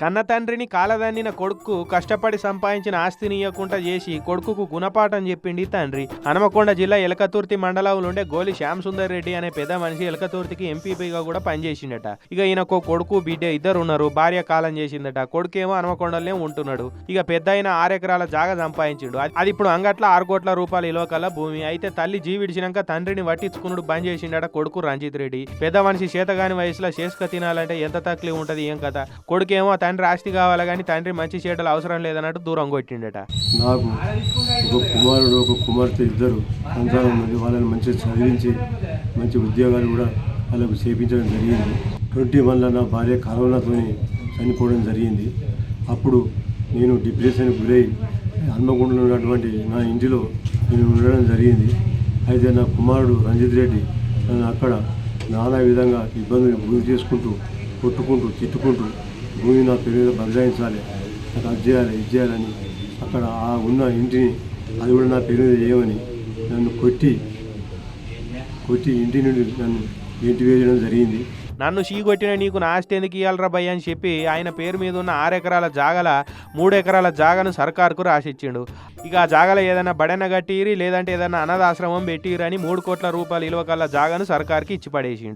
కన్న తండ్రిని కాలదన్నిన కొడుకు కష్టపడి సంపాదించిన ఆస్తిని ఇవ్వకుండా చేసి కొడుకుకు గుణపాఠం చెప్పింది తండ్రి. హనుమకొండ జిల్లా ఎలకతుర్తి మండలంలో ఉండే గోలి శ్యామ్ సుందర్ రెడ్డి అనే పెద్ద మనిషి ఎలకతుర్తికి ఎంపీపీగా కూడా పనిచేసిండట. ఇక ఈయనకు కొడుకు బిడ్డ ఇద్దరు ఉన్నారు భార్య కాలం చేసిందట. కొడుకేమో హనుమకొండలనే ఉంటున్నాడు. ఇక పెద్ద అయిన ఆరెకరాల జాగా సంపాదించిండు. అది- ఇప్పుడు అంగట్ల ఆరు కోట్ల రూపాయల ఇలువ కల భూమి. అయితే తల్లి జీవిడిచినాక తండ్రిని పట్టించుకున్నాడు బంద్ చేసిండట కొడుకు రంజిత్ రెడ్డి. పెద్ద మనిషి చేతగాని వయసులో చేసుక తినాలంటే ఎంత తక్లీఫ్ ఉంటది ఏం కథ? కొడుకేమో తండ్రి ఆస్తి కావాలి కానీ తండ్రి మంచి చేటలు అవసరం లేదన్నట్టు దూరం కొట్టిండట. నాకు ఒక కుమారుడు ఒక కుమార్తె ఇద్దరు సంసారం ఉంది. వాళ్ళని మంచిగా చదివించి మంచి ఉద్యోగాలు కూడా వాళ్ళకు చేపించడం జరిగింది. ట్వంటీ వన్లో నా భార్య కరోనాతో చనిపోవడం జరిగింది. అప్పుడు నేను డిప్రెషన్కి గురై హన్మగుండలో ఉన్నటువంటి నా ఇంటిలో నేను ఉండడం జరిగింది. అయితే నా కుమారుడు రంజిత్ రెడ్డి నన్ను అక్కడ నానా విధంగా ఇబ్బందులు గురి చేసుకుంటూ కొట్టుకుంటూ తిట్టుకుంటూ భూమి నా పేరు బదలాయించాలి నాకు అది చేయాలి ఇది చేయాలని అక్కడ ఆ ఉన్న ఇంటిని అది కూడా నా పేరు చేయమని నన్ను కొట్టి కొట్టి ఇంటి నుండి నన్ను ఇంటి వేయడం జరిగింది. నన్ను చీకొట్టిన నీకు నాస్తి ఎందుకు ఇవ్వాలరా భయ్య అని చెప్పి ఆయన పేరు మీద ఉన్న ఆరు ఎకరాల జాగల మూడు ఎకరాల జాగను సర్కార్కు రాసిచ్చిండు. ఇక ఆ జాగల ఏదైనా బడన కట్టిరి లేదంటే ఏదైనా అనాథాశ్రమం పెట్టిరని మూడు కోట్ల రూపాయలు ఇలువ కల్లా జాగను సర్కార్కి ఇచ్చి పడేసిండు